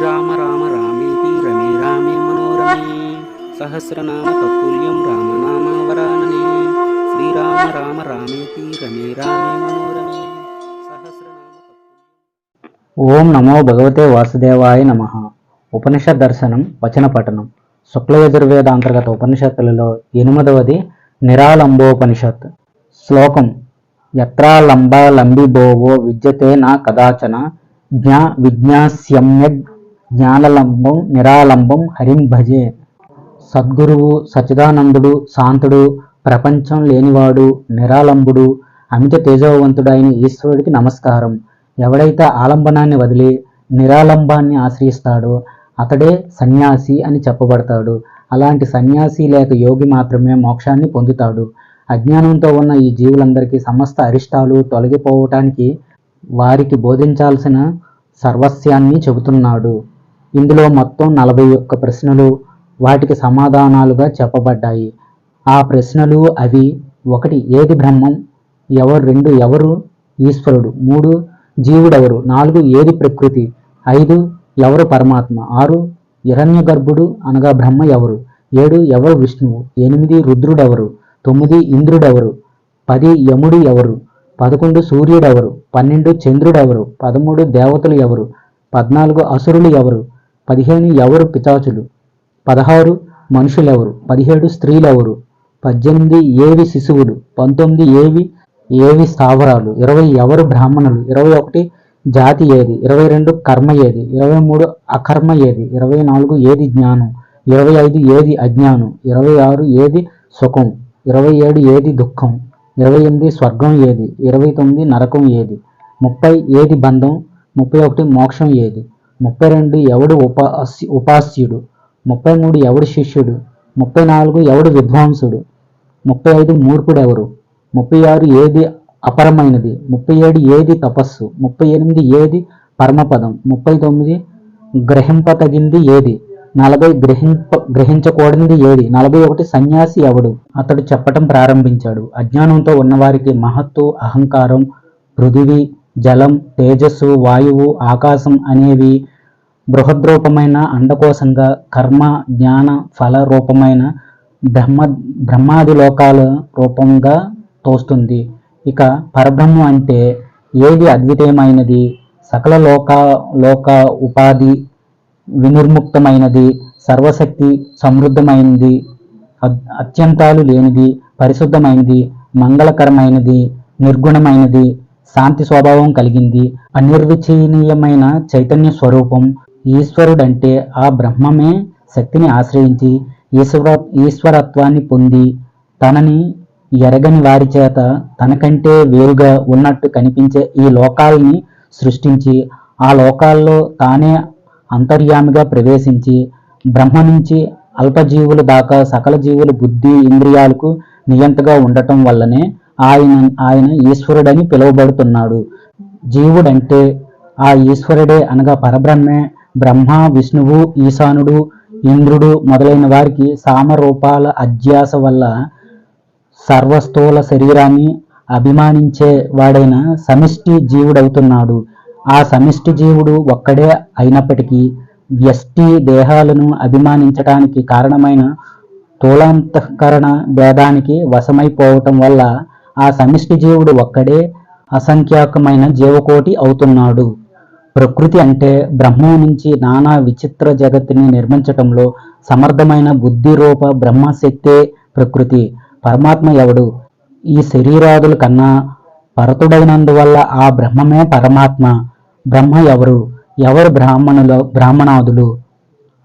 శ్రీరామ రామ రామేతి రమే రామే మనోరమే సహస్రనామ తత్తుల్యం రామనామావరాననే శ్రీరామ రామ రామేతి రమే రామే మనోరమే ఓం నమో భగవతే వాసుదేవాయ నమ ఉపనిషత్ దర్శనం వచన పఠనం శుక్లయజుర్వేద అంతర్గత ఉపనిషత్తులలో ఎనిమిదవది నిరాలంబోపనిషత్. శ్లోకం యత్రాలంబ లంబిభోవో విద్యతే నా కదాచన జ్ఞా విజ్ఞాస్యమ్యగ్ జ్ఞానలంబం నిరాలంబం హరిం భజే. సద్గురువు సచిదానందుడు శాంతుడు ప్రపంచం లేనివాడు నిరాలంబుడు అమిత తేజోవంతుడైన ఈశ్వరుడికి నమస్కారం. ఎవడైతే ఆలంబనాన్ని వదిలి నిరాలంబాన్ని ఆశ్రయిస్తాడో అతడే సన్యాసి అని చెప్పబడతాడు. అలాంటి సన్యాసి లేక యోగి మాత్రమే మోక్షాన్ని పొందుతాడు. అజ్ఞానంతో ఉన్న ఈ జీవులందరికీ సమస్త అరిష్టాలు తొలగిపోవటానికి వారికి బోధించాల్సిన సర్వస్యాన్ని చెబుతున్నాడు. ఇందులో మొత్తం నలభై ఒక్క ప్రశ్నలు వాటికి సమాధానాలుగా చెప్పబడ్డాయి. ఆ ప్రశ్నలు అవి ఒకటి ఏది బ్రహ్మం? ఎవరు? రెండు ఎవరు? ఈశ్వరుడు. మూడు జీవుడెవరు? నాలుగు ఏది ప్రకృతి? ఐదు ఎవరు పరమాత్మ? ఆరు హిరణ్య గర్భుడు అనగా బ్రహ్మ ఎవరు? ఏడు ఎవరు విష్ణువు? ఎనిమిది రుద్రుడెవరు? తొమ్మిది ఇంద్రుడెవరు? పది యముడు ఎవరు? పదకొండు సూర్యుడెవరు? పన్నెండు చంద్రుడెవరు? పదమూడు దేవతలు ఎవరు? పద్నాలుగు అసురులు ఎవరు? పదిహేను ఎవరు పితాచులు? పదహారు మనుషులెవరు? పదిహేడు స్త్రీలెవరు? పద్దెనిమిది ఏవి శిశువులు? పంతొమ్మిది ఏవి ఏవి స్థావరాలు? ఇరవై ఎవరు బ్రాహ్మణులు? ఇరవై ఒకటి జాతి ఏది? ఇరవై రెండు కర్మ ఏది? ఇరవై మూడు అకర్మ ఏది? ఇరవై నాలుగు ఏది జ్ఞానం? ఇరవై ఐదు ఏది అజ్ఞానం? ఇరవై ఆరు ఏది సుఖం? ఇరవై ఏడు ఏది దుఃఖం? ఇరవై ఎనిమిది స్వర్గం ఏది? ఇరవై తొమ్మిది నరకం ఏది? ముప్పై ఏది బంధం? ముప్పై ఒకటి మోక్షం ఏది? ముప్పై రెండు ఎవడు ఉపాస్య ఉపాస్యుడు? ముప్పై మూడు ఎవడు శిష్యుడు? ముప్పై నాలుగు ఎవడు విద్వాంసుడు? ముప్పై ఐదు మూర్ఖుడు ఎవరు ముప్పై ఆరు ఏది అపరమైనది? ముప్పై ఏడు ఏది తపస్సు? ముప్పై ఎనిమిది ఏది పరమపదం? ముప్పై తొమ్మిది గ్రహింపతగింది ఏది? నలభై గ్రహింప గ్రహించకూడనిది ఏది? నలభై ఒకటి సన్యాసి ఎవడు? అతడు చెప్పటం ప్రారంభించాడు. అజ్ఞానంతో ఉన్నవారికి మహత్తు అహంకారం పృథివీ జలం తేజస్సు వాయువు ఆకాశం అనేవి బృహద్రూపమైన అండకోశంగా కర్మ జ్ఞాన ఫల రూపమైన బ్రహ్మ బ్రహ్మాది లోకాల రూపంగా తోస్తుంది. ఇక పరబ్రహ్మం అంటే ఏది అద్వితీయమైనది? సకల లోక లోక ఉపాధి వినిర్ముక్తమైనది సర్వశక్తి సమృద్ధమైనది అత్యంతాలు లేనిది పరిశుద్ధమైనది మంగళకరమైనది నిర్గుణమైనది శాంతి స్వభావం కలిగింది. అనిర్విచనీయమైన చైతన్య స్వరూపం ఈశ్వరుడంటే ఆ బ్రహ్మమే శక్తిని ఆశ్రయించి ఈశ్వర ఈశ్వరత్వాన్ని పొంది తనని ఎరగని వారి చేత తనకంటే వేరుగా ఉన్నట్టు కనిపించే ఈ లోకాల్ని సృష్టించి ఆ లోకాల్లో తానే అంతర్యామిగా ప్రవేశించి బ్రహ్మ నుంచి అల్పజీవుల దాకా సకల జీవుల బుద్ధి ఇంద్రియాలకు నియంతగా ఉండటం వల్లనే ఆయన ఆయన ఈశ్వరుడని పిలువబడుతున్నాడు. జీవుడంటే ఆ ఈశ్వరుడే అనగా పరబ్రహ్మే బ్రహ్మ విష్ణువు ఈశానుడు ఇంద్రుడు మొదలైన వారికి సామరూపాల అధ్యాస వల్ల సర్వస్థూల శరీరాన్ని అభిమానించే వాడైన సమిష్టి జీవుడవుతున్నాడు. ఆ సమిష్టి జీవుడు ఒక్కడే అయినప్పటికీ వ్యష్టి దేహాలను అభిమానించడానికి కారణమైన స్థూలాంతఃకరణ భేదానికి వశమైపోవటం వల్ల ఆ సమిష్టి జీవుడు ఒక్కడే అసంఖ్యాకమైన జీవకోటి అవుతున్నాడు. ప్రకృతి అంటే బ్రహ్మం నుంచి నానా విచిత్ర జగత్తుని నిర్మించటంలో సమర్థమైన బుద్ధి రూప బ్రహ్మశక్తే ప్రకృతి. పరమాత్మ ఎవడు? ఈ శరీరాదుల కన్నా పరతుడైనందువల్ల ఆ బ్రహ్మమే పరమాత్మ. బ్రహ్మ ఎవరు? ఎవరు బ్రాహ్మణులు బ్రాహ్మణాదులు?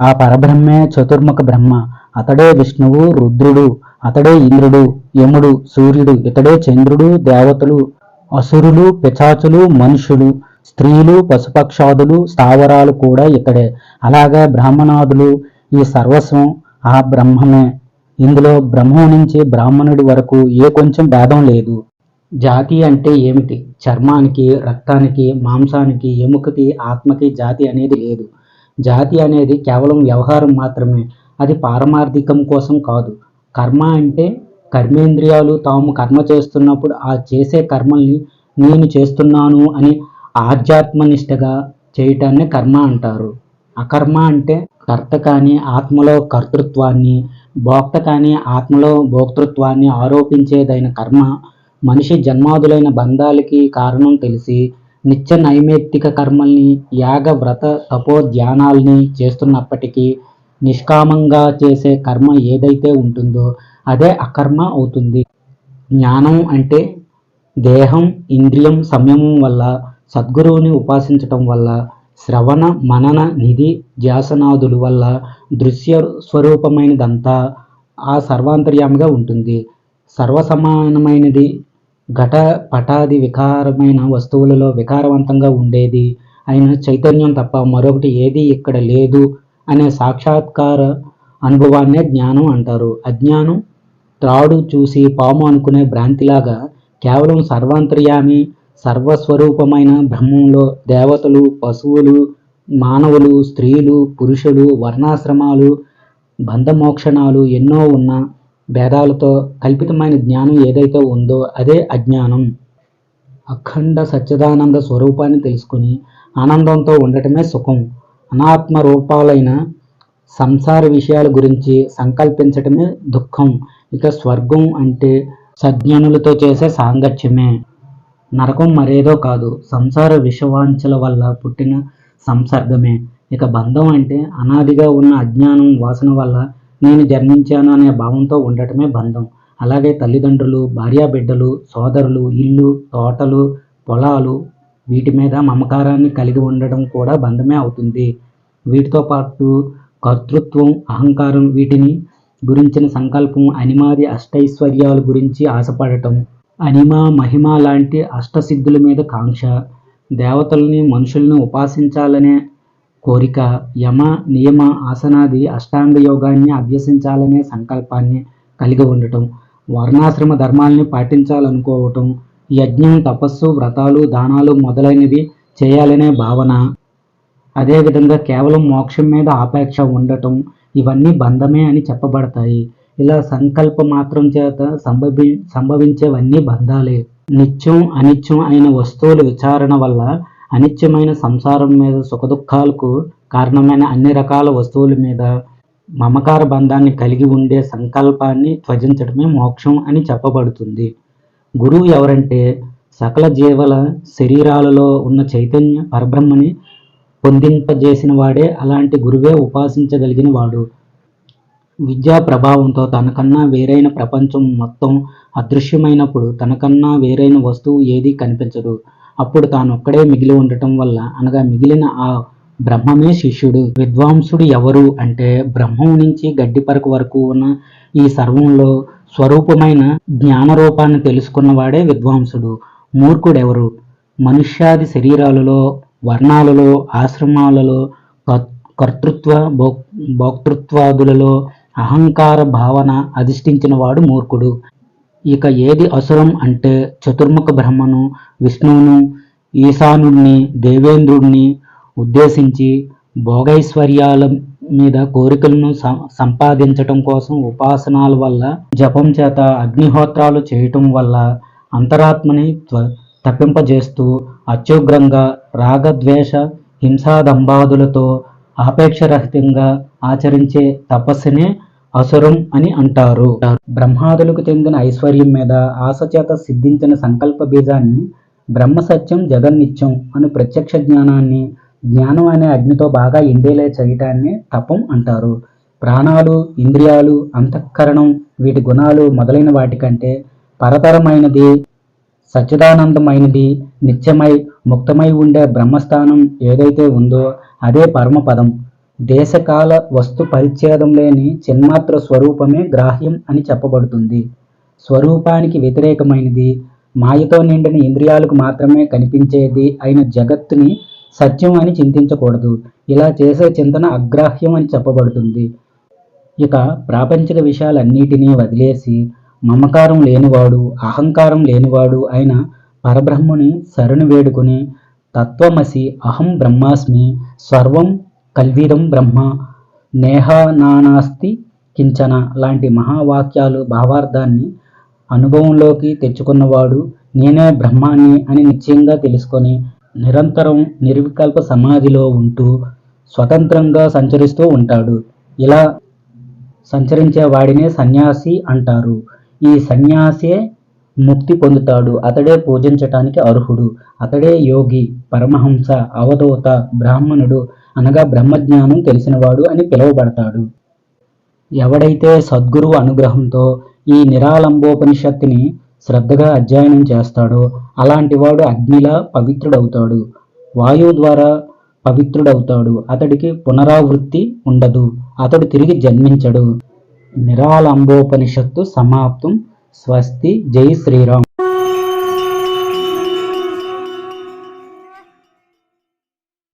ఆ పరబ్రహ్మే చతుర్ముఖ బ్రహ్మ. అతడే విష్ణువు రుద్రుడు. అతడే ఇంద్రుడు యముడు సూర్యుడు ఇతడే చంద్రుడు దేవతలు అసురులు పిచాచులు మనుషులు స్త్రీలు పశుపక్షాదులు స్థావరాలు కూడా ఇతడే. అలాగే బ్రాహ్మణాదులు ఈ సర్వస్వం ఆ బ్రహ్మమే. ఇందులో బ్రహ్మం నుంచి బ్రాహ్మణుడి వరకు ఏ కొంచెం భేదం లేదు. జాతి అంటే ఏమిటి? చర్మానికి రక్తానికి మాంసానికి ఎముకకి ఆత్మకి జాతి అనేది లేదు. జాతి అనేది కేవలం వ్యవహారం మాత్రమే. అది పారమార్థికం కోసం కాదు. కర్మ అంటే కర్మేంద్రియాలు తాము కర్మ చేస్తున్నప్పుడు ఆ చేసే కర్మల్ని నేను చేస్తున్నాను అని ఆధ్యాత్మనిష్టగా చేయటాన్ని కర్మ అంటారు. అకర్మ అంటే కర్త కానీ ఆత్మలో కర్తృత్వాన్ని భోక్త కానీ ఆత్మలో భోక్తృత్వాన్ని ఆరోపించేదైన కర్మ మనిషి జన్మాదులైన బంధాలకి కారణం తెలిసి నిత్య నైమిత్తిక కర్మల్ని యాగ వ్రత తపో ధ్యానాల్ని చేస్తున్నప్పటికీ నిష్కామంగా చేసే కర్మ ఏదైతే ఉంటుందో అదే అకర్మ అవుతుంది. జ్ఞానం అంటే దేహం ఇంద్రియం సంయమం వల్ల సద్గురువుని ఉపాసించటం వల్ల శ్రవణ మనన నిధి ధ్యాసనాదుల వల్ల దృశ్య స్వరూపమైనదంతా ఆ సర్వాంతర్యామిగా ఉంటుంది. సర్వసమానమైనది ఘట పటాది వికారమైన వస్తువులలో వికారవంతంగా ఉండేది అయిన చైతన్యం తప్ప మరొకటి ఏది ఇక్కడ లేదు. అనే సాక్షాత్కార అనుభవాన్నే జ్ఞానం అంటారు. అజ్ఞానం త్రాడు చూసి పాము అనుకునే భ్రాంతిలాగా కేవలం సర్వాంతర్యామి సర్వస్వరూపమైన బ్రహ్మంలో దేవతలు పశువులు మానవులు స్త్రీలు పురుషులు వర్ణాశ్రమాలు బంధమోక్షణాలు ఎన్నో ఉన్న భేదాలతో కల్పితమైన జ్ఞానం ఏదైతే ఉందో అదే అజ్ఞానం. అఖండ సచ్చిదానంద స్వరూపాన్ని తెలుసుకుని ఆనందంతో ఉండటమే సుఖం. అనాత్మ రూపాలైన సంసార విషయాల గురించి సంకల్పించటమే దుఃఖం. ఇక స్వర్గం అంటే సజ్ఞనులతో చేసే సాంగత్యమే. నరకం మరేదో కాదు సంసార విషవాంఛల వల్ల పుట్టిన సంసర్గమే. ఇక బంధం అంటే అనాదిగా ఉన్న అజ్ఞానం వాసన వల్ల నేను జన్మించాను అనే భావంతో ఉండటమే బంధం. అలాగే తల్లిదండ్రులు భార్యాబిడ్డలు సోదరులు ఇల్లు తోటలు పొలాలు వీటి మీద మమకారాన్ని కలిగి ఉండడం కూడా బంధమే అవుతుంది. వీటితో పాటు కర్తృత్వం అహంకారం వీటిని గురించిన సంకల్పం అనిమాది అష్టైశ్వర్యాల గురించి ఆశపడటం అనిమ మహిమ లాంటి అష్టసిద్ధుల మీద కాంక్ష దేవతల్ని మనుషుల్ని ఉపాసించాలనే కోరిక యమ నియమ ఆసనాది అష్టాంగ యోగాన్ని అభ్యసించాలనే సంకల్పాన్ని కలిగి ఉండటం వర్ణాశ్రమ ధర్మాల్ని పాటించాలనుకోవటం యజ్ఞం తపస్సు వ్రతాలు దానాలు మొదలైనవి చేయాలనే భావన. అదేవిధంగా కేవలం మోక్షం మీద ఆపేక్ష ఉండటం ఇవన్నీ బంధమే అని చెప్పబడతాయి. ఇలా సంకల్ప మాత్రం చేత సంభవి సంభవించేవన్నీ బంధాలే. నిత్యం అనిత్యం అయిన వస్తువుల విచారణ వల్ల అనిత్యమైన సంసారం మీద సుఖదుఖాలకు కారణమైన అన్ని రకాల వస్తువుల మీద మమకార బంధాన్ని కలిగి ఉండే సంకల్పాన్ని త్వజించడమే మోక్షం అని చెప్పబడుతుంది. గురువు ఎవరంటే సకల జీవల శరీరాలలో ఉన్న చైతన్య పరబ్రహ్మని పొందింపజేసిన వాడే అలాంటి గురువే ఉపాసించగలిగిన వాడు. విద్యా ప్రభావంతో తనకన్నా వేరైన ప్రపంచం మొత్తం అదృశ్యమైనప్పుడు తనకన్నా వేరైన వస్తువు ఏదీ కనిపించదు. అప్పుడు తానొక్కడే మిగిలి ఉండటం వల్ల అనగా మిగిలిన ఆ బ్రహ్మమే శిష్యుడు. విద్వాంసుడు ఎవరు అంటే బ్రహ్మం నుంచి గడ్డిపరకు వరకు ఉన్న ఈ సర్వంలో స్వరూపమైన జ్ఞాన రూపాన్ని తెలుసుకున్నవాడే విద్వాంసుడు. మూర్ఖుడెవరు? మనుష్యాది శరీరాలలో వర్ణాలలో ఆశ్రమాలలో కర్తృత్వ భో భోక్తృత్వాదులలో అహంకార భావన అధిష్ఠించిన వాడు మూర్ఖుడు. ఇక ఏది అసురం అంటే చతుర్ముఖ బ్రహ్మను విష్ణువును ఈశానుడిని దేవేంద్రుడిని ఉద్దేశించి భోగైశ్వర్యాల మీద కోరికలను సం- సంపాదించటం కోసం ఉపాసనాల వల్ల జపం చేత అగ్నిహోత్రాలు చేయటం వల్ల అంతరాత్మని త్వ- తప్పింపజేస్తూ అత్యుగ్రంగా రాగద్వేష హింసాదంబాదులతో ఆపేక్షరహితంగా ఆచరించే తపస్సునే అసురం అని అంటారు. బ్రహ్మాదులకు చెందిన ఐశ్వర్యం మీద ఆశ చేత సిద్ధించిన సంకల్ప బీజాన్ని బ్రహ్మసత్యం జగన్నిత్యం అను ప్రత్యక్ష జ్ఞానాన్ని జ్ఞానం అనే అగ్నితో బాగా ఎండేలే చేయటాన్ని తపం అంటారు. ప్రాణాలు ఇంద్రియాలు అంతఃకరణం వీటి గుణాలు మొదలైన వాటికంటే పరతరమైనది సచ్చిదానందమైనది నిత్యమై ముక్తమై ఉండే బ్రహ్మస్థానం ఏదైతే ఉందో అదే పరమపదం. దేశకాల వస్తు పరిచ్ఛేదం లేని చిన్మాత్ర స్వరూపమే గ్రాహ్యం అని చెప్పబడుతుంది. స్వరూపానికి వ్యతిరేకమైనది మాయతో నిండిన ఇంద్రియాలకు మాత్రమే కనిపించేది అయిన జగత్తుని సత్యం అని చింతించకూడదు. ఇలా చేసే చింతన అగ్రాహ్యం అని చెప్పబడుతుంది. ఇక ప్రాపంచిక విషయాలన్నిటినీ వదిలేసి మమకారం లేనివాడు అహంకారం లేనివాడు అయిన పరబ్రహ్మని శరణు వేడుకుని తత్వమసి అహం బ్రహ్మాస్మి సర్వం కల్వీరం బ్రహ్మ నేహనానాస్తి కించన లాంటి మహావాక్యాలు భావార్థాన్ని అనుభవంలోకి తెచ్చుకున్నవాడు నేనే బ్రహ్మాన్ని అని నిశ్చయంగా తెలుసుకొని నిరంతరం నిర్వికల్ప సమాధిలో ఉంటూ స్వతంత్రంగా సంచరిస్తూ ఉంటాడు. ఇలా సంచరించే వాడినే సన్యాసి అంటారు. ఈ సన్యాసే ముక్తి పొందుతాడు. అతడే పూజించటానికి అర్హుడు. అతడే యోగి పరమహంస అవధూత బ్రాహ్మణుడు అనగా బ్రహ్మజ్ఞానం తెలిసినవాడు అని పిలువబడతాడు. ఎవడైతే సద్గురువు అనుగ్రహంతో ఈ నిరాలంబోపనిషత్తుని శ్రద్ధగా అధ్యయనం చేస్తాడో అలాంటి వాడు అగ్నిలా పవిత్రుడవుతాడు. వాయువు ద్వారా పవిత్రుడవుతాడు. అతడికి పునరావృత్తి ఉండదు. అతడు తిరిగి జన్మించడు. నిరాలంబోపనిషత్తు సమాప్తం. స్వస్తి. జై శ్రీరామ్.